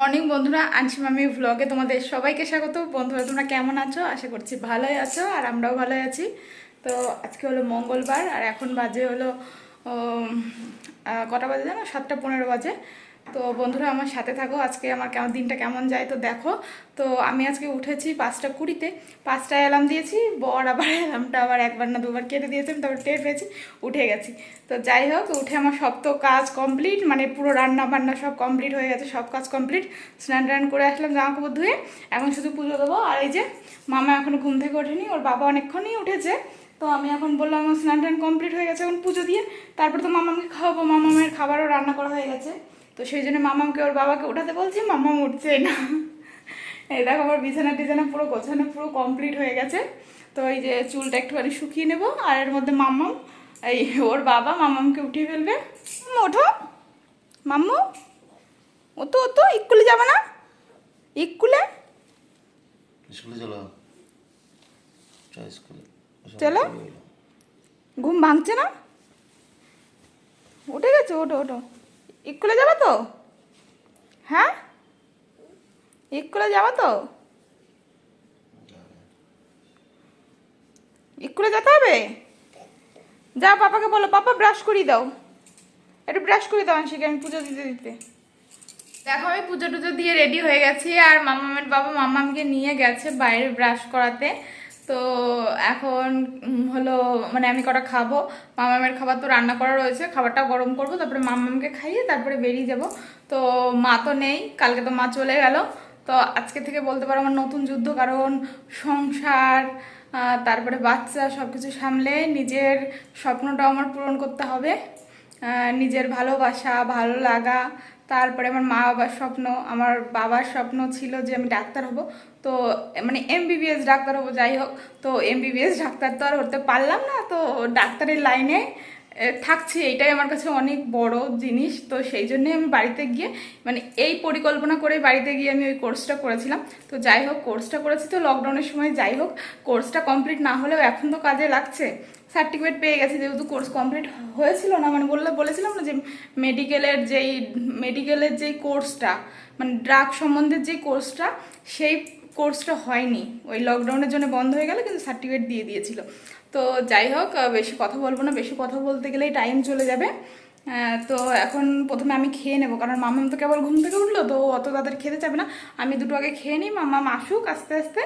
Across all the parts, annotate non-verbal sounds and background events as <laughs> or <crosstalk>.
Morning বন্ধুরা আনছি মামি ব্লগে তোমাদের সবাইকে স্বাগত। বন্ধুরা, তোমরা কেমন আছো? আশা করছি ভালোই আছো আর আমরাও ভালোই আছি। তো আজকে হলো মঙ্গলবার আর এখন বাজে হলো কটা বাজে জানো? সাতটা পনেরো বাজে। তো বন্ধুরা আমার সাথে থাকো, আজকে আমার কেমন, দিনটা কেমন যায় তো দেখো। তো আমি আজকে উঠেছি পাঁচটা কুড়িতে, পাঁচটায় অ্যালার্ম দিয়েছি, বর আবার অ্যালার্মটা আবার একবার না দুবার কেটে দিয়েছে, আমি তারপর টের পেয়েছি, উঠে গেছি। তো যাই হোক, উঠে আমার সব তো কাজ কমপ্লিট মানে পুরো রান্না বান্না সব কমপ্লিট হয়ে গেছে, সব কাজ কমপ্লিট স্নান টান করে আসলাম জামা কাপড় ধুয়ে, এখন শুধু পুজো দেবো। আর এই যে মামা এখনও ঘুম থেকে ওঠেনি, ওর বাবা অনেকক্ষণই উঠেছে। তো আমি এখন বললাম আমার স্নান টান কমপ্লিট হয়ে গেছে, এখন পুজো দিয়ে, তারপর তো মামাকে খাওয়াবো। মামা মামামের খাবারও রান্না করা হয়ে গেছে। তো সেই জন্য মামামকে ওর বাবাকে উঠাতে বলছি মামাম উঠছে না। এই দেখো আমার বিছানা টিছানা পুরো গোছানো পুরো কমপ্লিট হয়ে গেছে। তো এই যে চুলটা একটুখানি শুকিয়ে নেব আর এর মধ্যে মাম্মাম এই ওর বাবা মামামকে উঠিয়ে ফেলবে। ওঠো। মাম্মু ও তো ও তো ইকুলে যাবে না? ইকুলে স্কুলে চলো। চলো। ঘুম ভাঙছে না? উঠে গেছে ওঠো ওঠো। ইকুলে যাবে তো? হ্যাঁ? ইকুলে যাবে তো? ইকুলে যেতে হবে? যা পাপাকে বলো, পাপা ব্রাশ করিয়ে দাও। একটু ব্রাশ করে দাও আংশিকে, আমি পুজো দিতে দিতে। দেখো, আমি পুজো টুজো দিয়ে রেডি হয়ে গেছি, আর মামামের বাবা মামামকে নিয়ে গেছে বাইরে ব্রাশ করাতে। তো এখন হলো মানে আমি কটা খাব? মামামের খাবার তো রান্না করা রয়েছে খাবারটা গরম করব, তারপরে মামামকে খাইয়ে তারপরে বেরিয়ে যাব। তো মা তো নেই, কালকে তো মা চলে গেল। তো আজকে থেকে বলতে পারো আমার নতুন যুদ্ধ, কারণ সংসার তারপরে বাচ্চা সব কিছু সামলে নিজের স্বপ্নটাও আমার পূরণ করতে হবে। নিজের ভালোবাসা, ভালো লাগা, তারপরে আমার মা বাবার স্বপ্ন, আমার বাবার স্বপ্ন ছিল যে আমি ডাক্তার হব। তো মানে এমবিবিএস ডাক্তার হব, যাই হোক। তো এমবিবিএস ডাক্তার তো আর হতে পারলাম না, তো ডাক্তারের লাইনে থাকছি। এইটাই আমার কাছে অনেক বড় জিনিস। তো সেই জন্যই আমি বাড়িতে গিয়ে মানে এই পরিকল্পনা করে বাড়িতে গিয়ে আমি ওই কোর্সটা করেছিলাম। তো যাই হোক কোর্সটা করেছি তো লকডাউনের সময় যাই হোক কোর্সটা কমপ্লিট না হলেও এখন তো কাজে লাগছে। সার্টিফিকেট পেয়ে গেছি, যেহেতু কোর্স কমপ্লিট হয়েছিল না মানে বললে, বলেছিলাম না যে মেডিকেলের যেই মেডিকেলের যেই কোর্সটা মানে ড্রাগ সম্বন্ধের যে কোর্সটা সেই কোর্সটা হয়নি। ওই লকডাউনের জন্য বন্ধ হয়ে গেল, কিন্তু সার্টিফিকেট দিয়ে দিয়েছিল। তো যাই হোক বেশি কথা বলব না, বেশি কথা বলতে গেলেই টাইম চলে যাবে। তো এখন প্রথমে আমি খেয়ে নেব, কারণ মামাম তো কেবল ঘুম থেকে উঠল, তো অত তাদের খেতে চাবে না। আমি দুটো আগে খেয়ে নিই মামাম আসুক, আস্তে আস্তে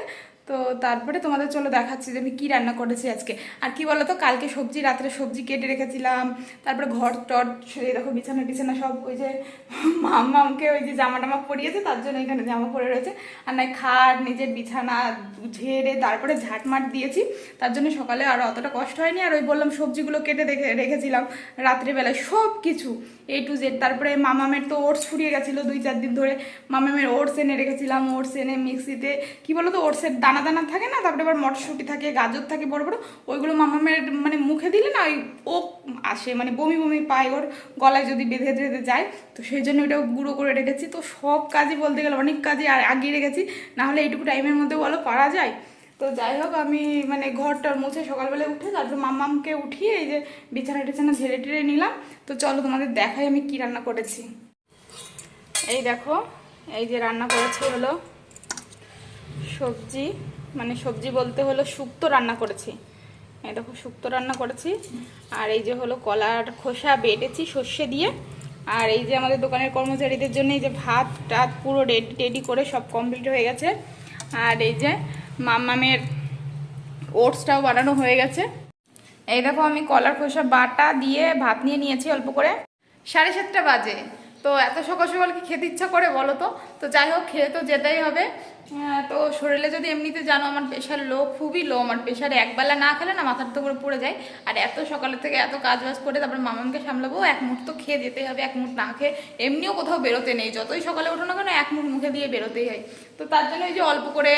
তো তারপরে তোমাদের চলো দেখাচ্ছি যে আমি কী রান্না করেছি আজকে। আর কি বলো তো কালকে সবজি, রাত্রে সবজি কেটে রেখেছিলাম, তারপরে ঘর টট সরিয়ে দেখো বিছানা টিছানা সব ওই যে মামামকে ওই যে জামা টামা পরিয়েছে, তার জন্য এখানে জামা পরে রয়েছে। আর নাই খাট, নিজের বিছানা ঝেড়ে তারপরে ঝাঁটমাট দিয়েছি। তার জন্য সকালে আর অতটা কষ্ট হয়নি। আর ওই বললাম সবজিগুলো কেটে দেখে রেখেছিলাম রাত্রিবেলায় সব কিছু এ টু জেড তারপরে মামামের তো ওটস ফুরিয়ে গেছিল দুই চার দিন ধরে। মামামের ওটস এনে রেখেছিলাম, ওটস এনে মিক্সিতে, কী বলো তো ওটসের দানা দানা থাকে না, তারপরে আবার মটরশুঁটি থাকে, গাজর থাকে, বড় বড়, ওইগুলো মামামের মানে মুখে দিলে না ওই ও আসে মানে বমি বমি পায় ওর গলায় যদি বেঁধে বেঁধে যায়। তো সেই জন্য ওটাও গুঁড়ো করে রেখেছি। তো সব কাজই বলতে গেলে অনেক কাজই আগিয়ে রেখেছি, না হলে এইটুকু টাইমের মধ্যে বলো পারা যায়। তো যাই হোক, আমি মানে ঘরটার মুছে সকালবেলা উঠে তারপর মাম্মামকে উঠিয়ে এই যে বিছানা টিছানা ঝেড়ে টেড়ে নিলাম। তো চলো তোমাদের দেখাই আমি কি রান্না করেছি। এই দেখো, এই যে রান্না করেছি হলো সবজি মানে সবজি বলতে হলো শুক্তো রান্না করেছি। এই দেখো, শুক্তো রান্না করেছি। আর এই যে হলো কলার খোসা বেটেছি সর্ষে দিয়ে। আর এই যে আমাদের দোকানের কর্মচারীদের জন্য এই যে ভাত টাত পুরো রেডি, টেডি করে সব কমপ্লিট হয়ে গেছে। আর এই যে মাম্মামের ওটসটাও বানানো হয়ে গেছে। এই দেখো, আমি কলার খোসা বাটা দিয়ে ভাত নিয়ে নিয়েছি অল্প করে। সাড়ে সাতটা বাজে। তো এত সকাল সকাল কি খেতে ইচ্ছা করে বলো তো? তো যাই হোক, খেয়ে তো যেতেই হবে। তো শরীরে যদি এমনিতে জানো আমার প্রেশার লো, খুবই লো। আমার প্রেশার একবেলা না খেলে না মাথার তো করে পড়ে যায়। আর এত সকালের থেকে এত কাজ বাজ করে তারপরে মামামকে সামলাবো, এক মুঠ তো খেয়ে যেতেই হবে, এক মুঠ না খেয়ে এমনিও কোথাও বেরোতে নেই। যতই সকালে ওঠো না কেন, এক মুঠ মুখে দিয়ে বেরোতেই হয়। তো তার জন্য ওই যে অল্প করে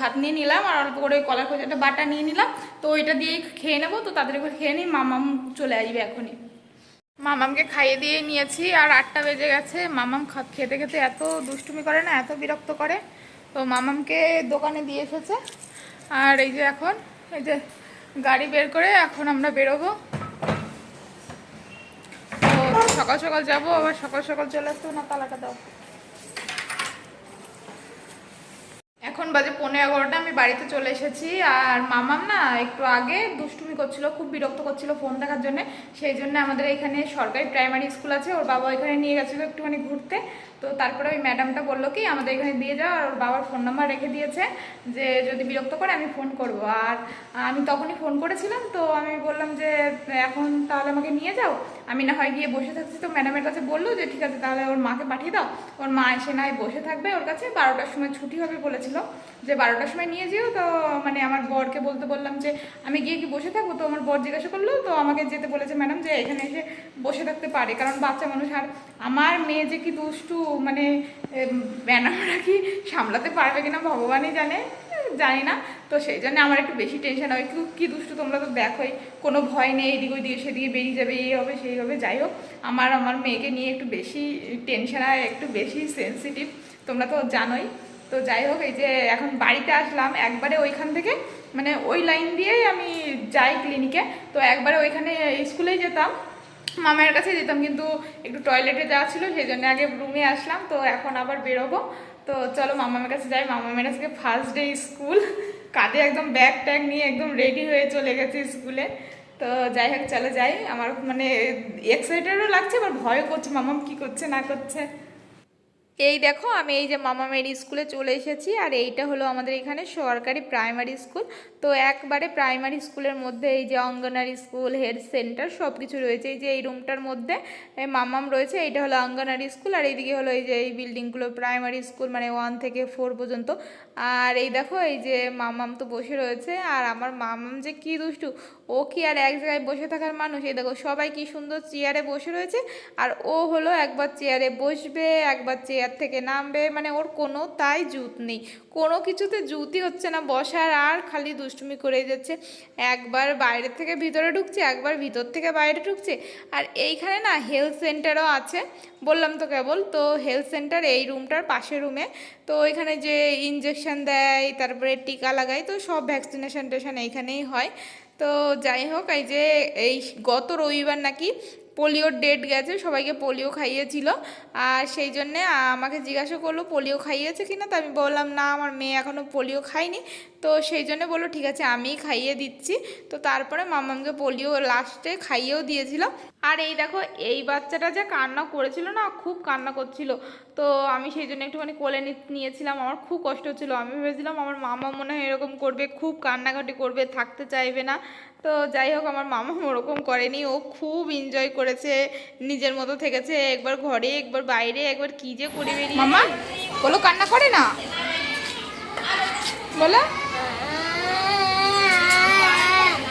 ভাত নিয়ে নিলাম, আর অল্প করে কলার খোঁজাটা বাটা নিয়ে নিলাম। তো ওইটা দিয়েই খেয়ে নেব। তো তাদের করে খেয়ে নিই, মামাম চলে আসবে এখনই। মামামকে খাইয়ে দিয়ে নিয়েছি আর আটটা বেজে গেছে। মামাম খেতে খেতে এত দুষ্টুমি করে না, এত বিরক্ত করে। তো মামামকে দোকানে দিয়ে এসেছে। আর এই যে এখন, এই যে গাড়ি বের করে এখন আমরা বেরোবো। তো সকাল সকাল যাব, আবার সকাল সকাল চলে আসতো না তালাটা দাও। এখন বাজে পনেরো এগারোটা, আমি বাড়িতে চলে এসেছি। আর মামাম না একটু আগে দুষ্টুমি করছিল, খুব বিরক্ত করছিল ফোন দেখার জন্য। সেই জন্য আমাদের এখানে সরকারি প্রাইমারি স্কুল আছে, ওর বাবা এখানে নিয়ে গেছিল একটুখানি ঘুরতে। তো তারপরে ওই ম্যাডামটা বলল কি, আমাদের এখানে দিয়ে যাও, আর ওর বাবার ফোন নাম্বার রেখে দিয়েছে যে যদি বিরক্ত করে আমি ফোন করব। আর আমি তখনই ফোন করেছিলাম, তো আমি বললাম যে এখন তাহলে আমাকে নিয়ে যাও। আমি না হয় গিয়ে বসে থাকছি, তো ম্যাডামের কাছে বলল যে, ঠিক আছে, তাহলে ওর মাকে পাঠিয়ে দাও। ওর মা এসে নাই বসে থাকবে ওর কাছে। বারোটার সময় ছুটি হবে বলেছিল। যে বারোটার সময় নিয়ে যেও, তো মানে আমার বরকে বলতে বললাম যে, আমি গিয়ে কি বসে থাকব? তো আমার বর জিজ্ঞাসা করল, তো আমাকে যেতে বলেছে ম্যাডাম যে, এখানে এসে বসে থাকতে পারে। কারণ বাচ্চা মানুষ আর আমার মেয়ে যে কি দুষ্টু মানে ম্যাডামরা কি সামলাতে পারবে কিনা ভগবানই জানে, জানি না। তো সেই জন্য আমার একটু বেশি টেনশন হয়। একটু কি দুষ্টু, তোমরা তো দেখোই, কোনো ভয় নেই, এদিক ওইদিকে সেদিকে বেরিয়ে যাবে, এই হবে, সেই হবে, যাই হোক। আমার আমার মেয়েকে নিয়ে একটু বেশি টেনশন হয়, একটু বেশি সেন্সিটিভ তোমরা তো জানোই। তো যাই হোক, এই যে এখন বাড়িতে আসলাম, একবারে ওইখান থেকে মানে ওই লাইন দিয়েই আমি যাই ক্লিনিকে তো একবারে ওইখানে স্কুলেই যেতাম, মামার কাছে যেতাম, কিন্তু একটু টয়লেটে যাওয়া ছিল, সেই জন্য আগে রুমে আসলাম, তো এখন আবার বেরোবো। তো চলো মামামের কাছে যাই মামামের আজকে ফার্স্ট ডে স্কুল কাঁধে একদম ব্যাগ ট্যাগ নিয়ে একদম রেডি হয়ে চলে গেছে স্কুলে তো যাই হোক, চলে যাই। আমার মানে এক্সাইটেডও লাগছে আবার ভয়ও করছে, মামাম কি করছে, না করছে? এই দেখো, আমি এই যে মামামের স্কুলে চলে এসেছি, আর এইটা হলো আমাদের এখানে সরকারি প্রাইমারি স্কুল। তো একবারে প্রাইমারি স্কুলের মধ্যে এই যে অঙ্গনারী স্কুল হেলথ সেন্টার সব কিছু রয়েছে। এই যে এই রুমটার মধ্যে মামাম রয়েছে, এইটা হলো অঙ্গনারী স্কুল, আর এইদিকে হলো এই যে এই বিল্ডিংগুলো প্রাইমারি স্কুল মানে ওয়ান থেকে ফোর পর্যন্ত। আর এই দেখো, এই যে মামাম তো বসে রয়েছে, আর আমার মামাম যে কি দুষ্টু, ও কি আর এক জায়গায় বসে থাকার মানুষ? এই দেখো, সবাই কি সুন্দর চেয়ারে বসে রয়েছে, আর ও হলো একবার চেয়ারে বসবে, একবার চেয়ার থেকে নামবে মানে ওর কোনো তাই জুত নেই। কোনো কিছুতে জুতই হচ্ছে না, বসার আর খালি দুষ্টুমি করেই যাচ্ছে। একবার বাইরে থেকে ভিতরে ঢুকছে, একবার ভিতর থেকে বাইরে ঢুকছে। আর এইখানে না হেলথ সেন্টারও আছে। বললাম তো কেবল, তো হেলথ সেন্টার এই রুমটার পাশের রুমে তো এখানে যে ইঞ্জেকশন দেয়, তারপরে টিকা লাগায়, তো সব ভ্যাকসিনেশন টেশন এইখানেই হয়। তো যাই হোক, এই যে এই গত রবিবার নাকি পোলিওর ডেট গেছে, সবাইকে পোলিও খাইয়েছিল। আর সেই জন্যে আমাকে জিজ্ঞাসা করল, পোলিও খাইয়েছে কি না তো আমি বললাম, না, আমার মেয়ে এখনও পোলিও খায়নি। তো সেই জন্য বলল, ঠিক আছে, আমিই খাইয়ে দিচ্ছি। তো তারপরে মামামকে পোলিও লাস্টে খাইয়েও দিয়েছিল। আর এই দেখো, এই বাচ্চাটা যে কান্না করেছিল না, খুব কান্না করছিল। তো আমি সেই জন্য একটুখানি কোলে নিয়েছিলাম, আমার খুব কষ্ট হচ্ছিল। আমি ভেবেছিলাম, আমার মামা মনে হয় এরকম করবে, খুব কান্নাকাটি করবে, থাকতে চাইবে না। তো যাই হোক, আমার মামা ওরকম করেনি। ও খুব এনজয় করেছে, নিজের মতো থেকেছে, একবার ঘরে, একবার বাইরে, একবার কি যে করে বেরিয়ে মামা, বলো কান্না করে না। বলো।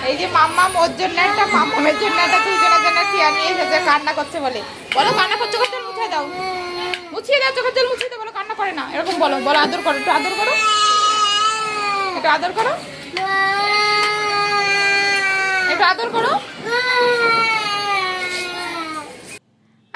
এই যে মাম্মাম ওর জন্য একটা, মাম্মামের জন্য একটা দুইজনের জন্য চেয়ার নিয়ে এসেছে, কান্না করছে বলে। বলো, কান্না করছে করছে মুছিয়ে দাও। মুছিয়ে দাও, চোখের জল মুছিয়ে দাও, বলো, কান্না করে না। এরকম বলো বলো, আদর করো, একটু আদর করো। একটু আদর করো। আদর করো।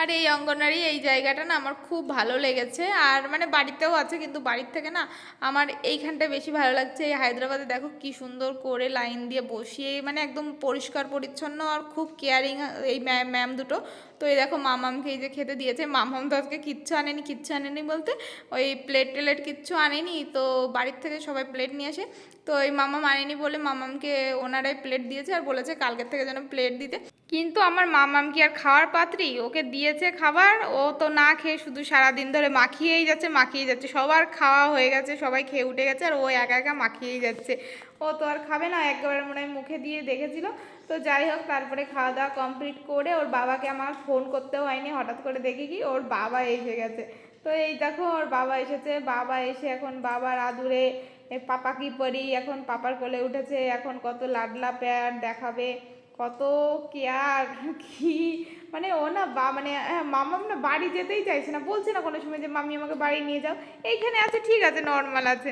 আর এই অঙ্গনারী, এই জায়গাটা না আমার খুব ভালো লেগেছে। আর মানে বাড়িতেও আছে, কিন্তু বাড়ির থেকে না আমার এইখানটা বেশি ভালো লাগছে। এই হায়দ্রাবাদে দেখো কি সুন্দর করে লাইন দিয়ে বসিয়ে মানে একদম পরিষ্কার পরিচ্ছন্ন আর খুব কেয়ারিং এই ম্যাম দুটো। তো এই দেখো মামামকে এই যে খেতে দিয়েছে। মামাম তো আজকে কিচ্ছু আনেনি কিচ্ছু আনেনি বলতে। ওই প্লেট টেলেট কিচ্ছু আনেনি, তো বাড়ির থেকে সবাই প্লেট নিয়ে আসে। তো এই মামাম আনেনি বলে মামামকে ওনারাই প্লেট দিয়েছে আর বলেছে কালকের থেকে যেন প্লেট দিতে। কিন্তু আমার মামাম কি আর খাওয়ার পাত্রী? ওকে দিয়েছে খাবার, ও তো না খেয়ে শুধু সারাদিন ধরে মাখিয়েই যাচ্ছে মাখিয়ে যাচ্ছে। সবার খাওয়া হয়ে গেছে, সবাই খেয়ে উঠে গেছে আর ও একা একা মাখিয়েই যাচ্ছে। ও তো আর খাবে না একবার মনে হয় মুখে দিয়ে দেখেছিল। তো যাই হোক তারপরে খাওয়া দাওয়া কমপ্লিট করে ওর বাবাকে আমার ফোন করতেও হয়নি হঠাৎ করে দেখি কি ওর বাবা এসে গেছে। তো এই দেখো ওর বাবা এসেছে বাবা এসে এখন বাবার আদুরে পাপা কি পরি এখন পাপার কোলে উঠেছে এখন কত লাডলা প্যার দেখাবে কত কেয়ার কি? মানে ও না বা মানে হ্যাঁ, মামাম না বাড়ি যেতেই চাইছে না বলছে না কোনো সময় যে মামি আমাকে বাড়ি নিয়ে যাও। এইখানে আছে ঠিক আছে নর্মাল আছে।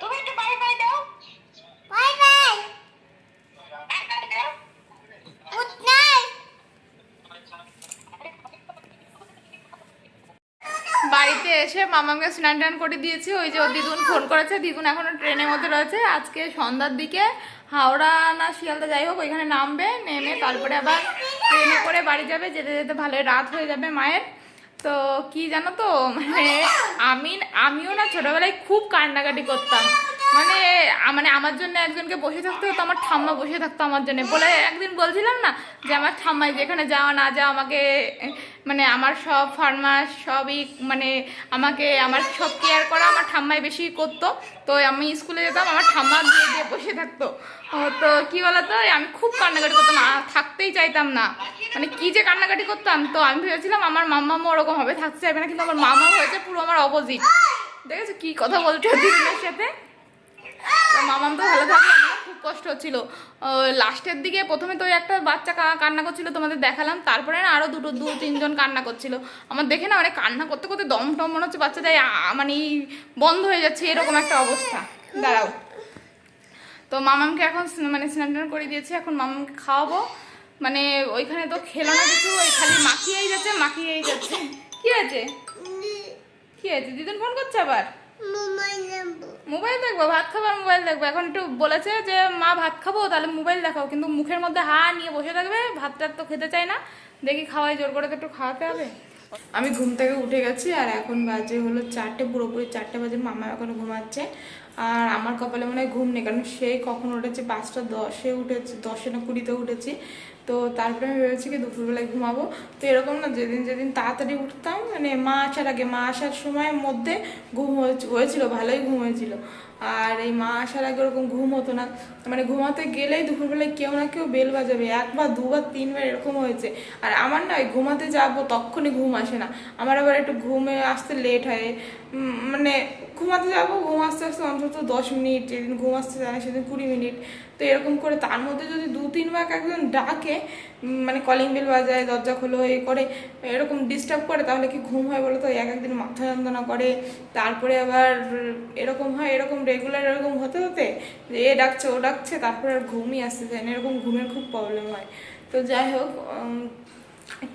তুমি একটু বাই বাই দাও গুড নাইট বাড়িতে এসে মামাকে স্নান টান করে দিয়েছি, ওই যে দিদুন ফোন করেছে, দিদুন এখনও ট্রেনের মধ্যে রয়েছে। আজকে সন্ধ্যার দিকে হাওড়া না শিয়ালদা যাই হোক, ওইখানে নামবে, নেমে তারপরে আবার ট্রেনে করে বাড়ি যাবে, যেতে যেতে ভালোই রাত হয়ে যাবে মায়ের। তো কি জানো তো মানে আমি আমিও না ছোটবেলায় খুব কান্নাকাটি করতাম। মানে মানে আমার জন্য একজনকে বসে থাকতে হতো, আমার ঠাম্মা বসে থাকতো আমার জন্য। বলে একদিন বলছিলাম না যে, আমার ঠাম্মাই যেখানে যাওয়া না যাওয়া আমাকে মানে আমার সব ফার্মাস, সবই মানে আমাকে, আমার সব কেয়ার করা, আমার ঠাম্মাই বেশি করতো। তো আমি স্কুলে যেতাম, আমার ঠাম্মা দিয়ে দিয়ে বসে থাকতো। তো কি বলতো, আমি খুব কান্নাকাটি করতাম থাকতেই চাইতাম না। মানে কি যে কান্নাকাটি করতাম, তো আমি ভেবেছিলাম আমার মাম্মামও ওরকম হবে থাকতে চাইবে না, কিন্তু আমার মামা হয়েছে পুরো আমার অপোজিট দেখেছ কি কথা বলছো দিদিনের সাথে? মামাম তো ভালো আমার খুব কষ্ট হচ্ছিল। লাস্টের দিকে প্রথমে তো একটা বাচ্চা কান্না করছিল, তোমাদের দেখালাম। তারপরে না আরও দুটো, দু, তিনজন কান্না করছিল। আমার দেখে না মানে কান্না করতে করতে দম টম মনে হচ্ছে বাচ্চাদের আ- মানে বন্ধ হয়ে যাচ্ছে, এরকম একটা অবস্থা। দাঁড়াও। তো মামামকে এখন মানে স্নান টান করে দিয়েছি, এখন মামামকে খাওয়াবো। মানে ওইখানে তো খেলো না কিছু, ওই খালি মাখিয়েই যাচ্ছে মাখিয়েই যাচ্ছে। কি আছে কি আছে দিদুন ফোন করছে আবার? মোবাইল দেখব। ভাত খাবার মোবাইল দেখব। এখন একটু বলেছে যে মা ভাত খাব তাহলে মোবাইল দেখাও। কিন্তু মুখের মধ্যে হা নিয়ে বসে থাকবে ভাতটা তো খেতে চায় না। দেখি খাওয়াই জোর করে তো একটু খাওয়াতে হবে। আমি ঘুম থেকে উঠে গেছি আর এখন বাজে হলো চারটে পুরোপুরি চারটে বাজে মামা এখনও ঘুমাচ্ছে। আর আমার কপালে মনে হয় ঘুম নেই কারণ সেই কখন উঠেছে? পাঁচটা দশে উঠেছে দশে না কুড়িতে উঠেছি। তো তারপরে আমি ভেবেছি কি, দুপুরবেলায় ঘুমাবো। তো এরকম না, যেদিন যেদিন তাড়াতাড়ি উঠতাম মানে মা আসার আগে, মা আসার সময়ের মধ্যে ঘুম হয়েছিল, ভালোই ঘুম হয়েছিল। আর এই মা আসার আগে ওরকম ঘুম হতো না। মানে ঘুমাতে গেলেই দুপুরবেলায় কেউ না কেউ বেল বাজাবে। একবার, দুবার, তিনবার এরকম হয়েছে। আর আমার না ঘুমাতে যাব, তখনই ঘুম আসে না। আমার আবার একটু ঘুমে আসতে লেট হয়। মানে ঘুমাতে যাব, ঘুম আসতে আসতে অন্তত দশ মিনিট, যেদিন ঘুম আসতে জানে সেদিন কুড়ি মিনিট। তো এরকম করে তার মধ্যে যদি দু, তিনবার একজন ডাকে মানে কলিং বেল বাজায়, দরজা খোলো, এ করে, এরকম ডিস্টার্ব করে, তাহলে কি ঘুম হয় বলো তো? এক একদিন মাথা যন্ত্রণা করে। তারপরে আবার এরকম হয়, এরকম রেগুলার এরকম হতে হতে যে, এ ডাকছে, ও ডাকছে, তারপরে আর ঘুমই আসতে চায় না। এরকম ঘুমের খুব প্রবলেম হয়। তো যাই হোক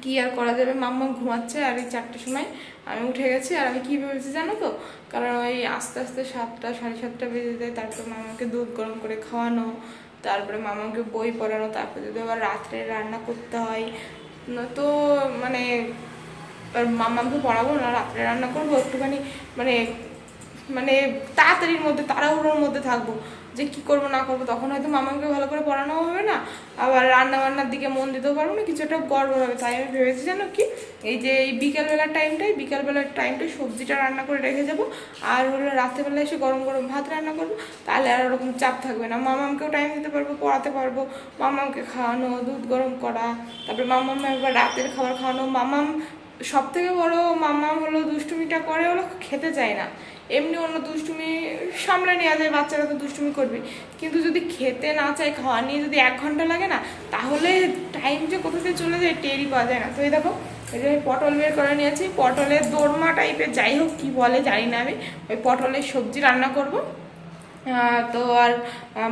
কি আর করা যাবে? মাম্মা ঘুমাচ্ছে, আর এই চারটের সময় আমি উঠে গেছি। আর আমি কী ভেবেছি জানো তো? কারণ ওই আস্তে আস্তে সাতটা, সাড়ে সাতটা বেজে যায়, তারপর মামাকে দুধ গরম করে খাওয়ানো তারপরে মামাকে বই পড়ানো, তারপরে যদি আবার রাত্রে রান্না করতে হয় তো মানে মামাকে পড়াবো না, রাত্রে রান্না করব, একটুখানি মানে মানে তাড়াতাড়ির মধ্যে, তাড়াহুড়োর মধ্যে থাকব। যে কি করব, না করব, তখন হয়তো মামাকে ভালো করে পড়ানো হবে না, আবার রান্না বান্নার দিকে মন দিতেও পারব না, কিছু একটা গড়বড় হবে। তাই আমি ভেবেছি জানো কি, এই যে এই বিকালবেলার টাইমটাই বিকালবেলার টাইমটাই সবজিটা রান্না করে রেখে যাব, আর হলো রাত্রেবেলা এসে গরম গরম ভাত রান্না করব, তাহলে আর ওরকম চাপ থাকবে না। মামামকেও টাইম দিতে পারব, পড়াতে পারব, মামামকে খাওয়ানো, দুধ গরম করা, তারপরে মামাম একবার রাতের খাবার খাওয়ানো। মামাম সব থেকে বড় মামাম হলো দুষ্টুমিটা করে হলো খেতে চায় না। এমনি অন্য দুষ্টুমি সামলে নেওয়া যায়, বাচ্চারা তো দুষ্টুমি করবে। কিন্তু যদি খেতে না চায়, খাওয়া নিয়ে যদি এক ঘণ্টা লাগে না, তাহলে টাইম যে কোথাতে চলে যায় টেরই পাওয়া যায় না। তো এই দেখো, এই আমি পটল বের করে নিয়েছি। পটলের দোরমা টাইপের যাই হোক, কী বলে জানি না আমি। ওই পটলের সবজি রান্না করব। তো আর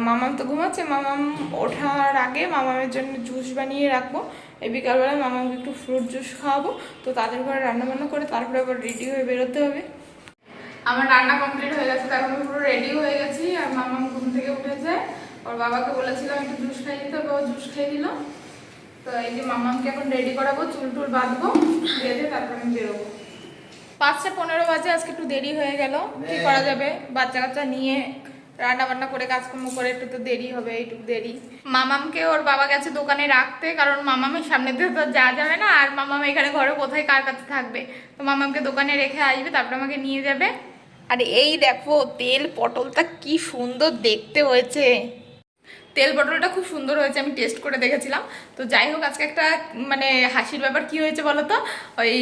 মামাম তো ঘুমাচ্ছে। মামাম ওঠার আগে মামামের জন্য জুস বানিয়ে রাখব। এই বিকালবেলা মামামকে একটু ফ্রুট জুস খাওয়াবো। তো তাদের ঘরে রান্না বান্না করে তারপরে আবার রেডি হয়ে বেরোতে হবে। আমার রান্না কমপ্লিট হয়ে গেছে তারপর আমি পুরো রেডি হয়ে গেছি আর মামাম ঘুম থেকে উঠেছে। ওর বাবাকে বলেছিলাম একটু জুস খাই দিতে ও জুস খেয়ে দিল তো এই যে মামামকে এখন রেডি করাবো চুল টুল বাঁধবো বেঁধে তারপর আমি বেরোবো। পাঁচটা পনেরো বাজে আজকে একটু দেরি হয়ে গেল। কি করা যাবে? বাচ্চা কাচ্চা নিয়ে রান্না বান্না করে কাজকর্ম করে একটু তো দেরি হবে এইটুকু দেরি। মামামকে ওর বাবা গেছে দোকানে রাখতে কারণ মামামের সামনে দিয়ে তো যাওয়া যাবে না আর মামাম এখানে ঘরে কোথায় কার কাছে থাকবে? তো মামামকে দোকানে রেখে আসবে তারপরে আমাকে নিয়ে যাবে। আর এই দেখো, তেল পটলটা কি সুন্দর দেখতে হয়েছে। তেল পটলটা খুব সুন্দর হয়েছে, আমি টেস্ট করে দেখেছিলাম। তো যাই হোক, আজকে একটা মানে হাসির ব্যাপার কি হয়েছে বলো তো? ওই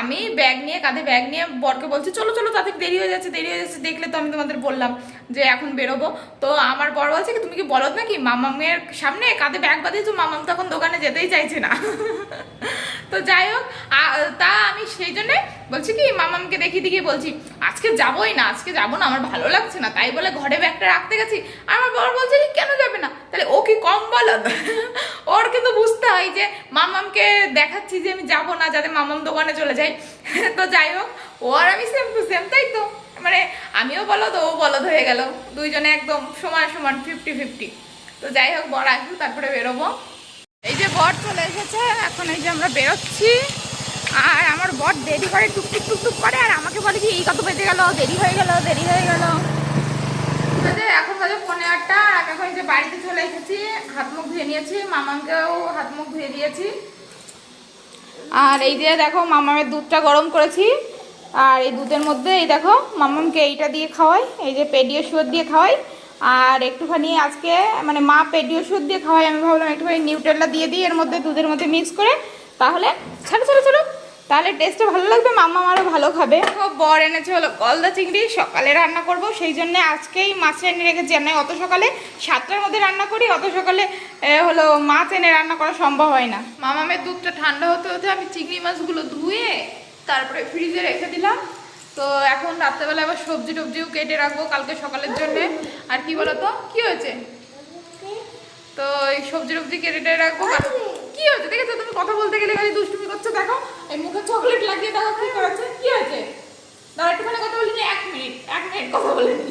আমি ব্যাগ নিয়ে, কাঁধে ব্যাগ নিয়ে বরকে বলছি, চলো চলো তাদের দেরি হয়ে যাচ্ছে, দেরি হয়ে যাচ্ছে, দেখলে তো আমি তোমাদের বললাম যে এখন বেরোবো। তো আমার বড় বলছে কি, তুমি কি বলো নাকি? মামামের সামনে কাঁধে ব্যাগ বাঁধিয়েছো, মামাম তো এখন দোকানে যেতেই চাইছে না। তো যাই হোক তা আমি সেই জন্যে বলছি কি, মামামকে দেখি দেখি বলছি, আজকে যাবোই না, আজকে যাব না, আমার ভালো লাগছে না, তাই বলে ঘরে ব্যাগটা রাখতে গেছি। আমার বড় বলছে কি, কেন যাবে না? তাহলে ও কি কম বলো <laughs> ওর কিন্তু বুঝতে হয় যে মামামকে দেখাচ্ছি যে আমি যাব না, যাতে মামাম দোকানে চলে যাই <laughs> তো যাই হোক, ও আর আমি সেম টু সেম তাই তো। মানে আমিও বলদ, ও বলদ হয়ে গেল। দুইজনে একদম সমান সমান ফিফটি ফিফটি তো যাই হোক, বর আসব তারপরে বেরোবো। এই যে বর চলে এসেছে, এখন এই যে আমরা বেরোচ্ছি। আর আমার বর দেরি করে টুকটুক টুকটুক করে আর আমাকে বলে কি এই কত বেজে গেল, দেরি হয়ে গেল, দেরি হয়ে গেল। এখন বাজে পনেরো আটটা। আর এখন যে বাড়িতে চলে এসেছি, হাত মুখ ধুয়ে নিয়েছি, মামাকেও হাত মুখ ধুয়ে দিয়েছি। আর এই যে দেখো, মামামের দুধটা গরম করেছি। আর এই দুধের মধ্যে এই দেখো, মামামকে এইটা দিয়ে খাওয়াই, এই যে পেডিও শুয়োর দিয়ে খাওয়াই। আর একটুখানি আজকে মানে মা পেডিও শুয়োর দিয়ে খাওয়াই আমি ভাবলাম একটুখানি নিউট্রেলটা দিয়ে দিই, এর মধ্যে দুধের মধ্যে মিক্স করে, তাহলে ছাড়ো ছাড়ো ছাড়ো। তাহলে টেস্টটা ভালো লাগবে? মামা আরও ভালো খাবে। বর এনেছে হলো গলদা চিংড়ি সকালে রান্না করব। সেই জন্য আজকেই মাছ এনে রেখেছি। নয় অত সকালে সাতটার মধ্যে রান্না করি অত সকালে এ, হলো মাছ এনে রান্না করা সম্ভব হয় না। মামামের দুধটা ঠান্ডা হতে হতে আমি চিংড়ি মাছগুলো ধুয়ে তারপরে ফ্রিজে রেখে দিলাম। তো এখন রাত্রেবেলা আবার সবজি টবজিও কেটে রাখব কালকে সকালের জন্য। আর কি বলতো? কি হয়েছে? তো এই সবজি টবজি কেটে রাখব। কি হয়েছে? দেখেছ? তুমি কথা বলতে গেলে খালি দুষ্টুমি করছ, দেখো। এই মুখে চকলেট লাগিয়ে দেখো কি করেছে? কি হয়েছে? দাঁড়া, একটুখানি কথা বলিনি, এক মিনিট এক মিনিট কথা বলিনি।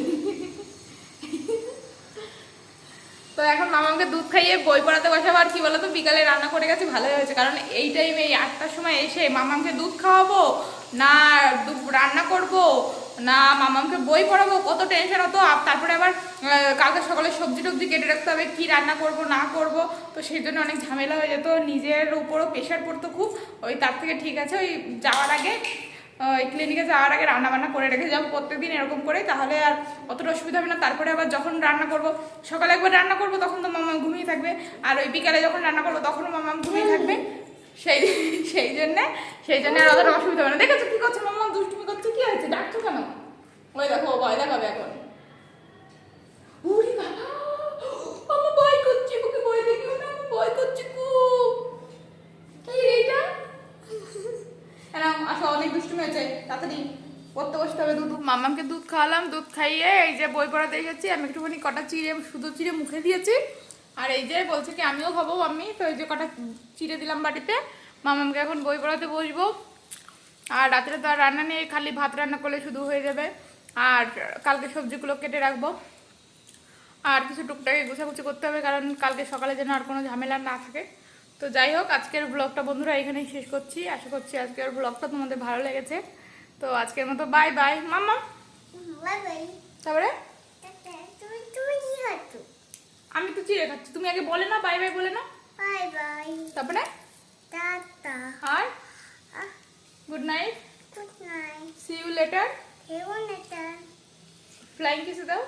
তো এখন মামাকে দুধ খাইয়ে বই পড়াতে বসাবো, আর কি বলতো, বিকালে রান্না করে গেছে, ভালোই হয়েছে। কারণ এই টাইমে এই আটটার সময় এসে মামাকে দুধ খাওয়াবো, না রান্না করব না মামাকে বই পড়াবো, কত টেনশন হতো। তারপরে আবার কালকে সকালে সবজি টবজি কেটে রাখতে হবে, কি রান্না করব, না করব। তো সেই জন্য অনেক ঝামেলা হয়ে যেত। নিজের উপরও প্রেশার পড়তো খুব। ওই তার থেকে ঠিক আছে, ওই যাওয়ার আগে, ওই ক্লিনিকে যাওয়ার আগে রান্না বান্না করে রেখে যাব প্রত্যেকদিন এরকম করে। তাহলে আর অতটা অসুবিধা হবে না। তারপরে আবার যখন রান্না করব, সকালে একবার রান্না করব, তখন তো মামা ঘুমিয়ে থাকবে। আর ওই বিকালে যখন রান্না করব, তখনও মামা ঘুমিয়ে থাকবে। সেই সেই জন্যে, সেই জন্য আর অতটা অসুবিধা হবে না। দেখেছ কি করছে? মামা, দুষ্টুমি কি হয়েছে? ডাকছো কেন? ওই দেখো, ও ভয় দেখাবে এখন। অনেক হয়েছে। তাড়াতাড়ি বসতে হবে, দুধ। দুধ খাওয়ালাম, দুধ খাইয়ে এই যে বই পড়াতে এসেছি, আমি একটুখানি কটা চিড়ে, শুধু চিড়ে মুখে দিয়েছি। আর এই যে বলছে কি আমিও খাব আমি তো এই যে কটা চিড়ে দিলাম বাড়িতে মামামকে এখন বই পড়াতে বসবো। আর রাত্রে তো আর রান্না নেই খালি ভাত রান্না করলে শুধু হয়ে যাবে। আর কালকে সবজিগুলো কেটে রাখব। আর কিছু টুকটাকে গুছাগুছি করতে হবে কারণ কালকে সকালে যেন আর কোনো ঝামেলা না থাকে। তো যাই হোক আজকের ব্লগটা বন্ধুরা এখানেই শেষ করছি। আশা করছি আজকের ব্লগটা তোমাদের ভালো লেগেছে। তো আজকের মতো বাই বাই মাম্মা। বাই তারপরে? তুমি তুমি কি আমি তো চিড়ে খাচ্ছি। তুমি আগে বলে না বাই বাই বলে না বাই বাই। তারপরে? টাটা। আর? Good night good night see you later see you later flying কিসে দাও।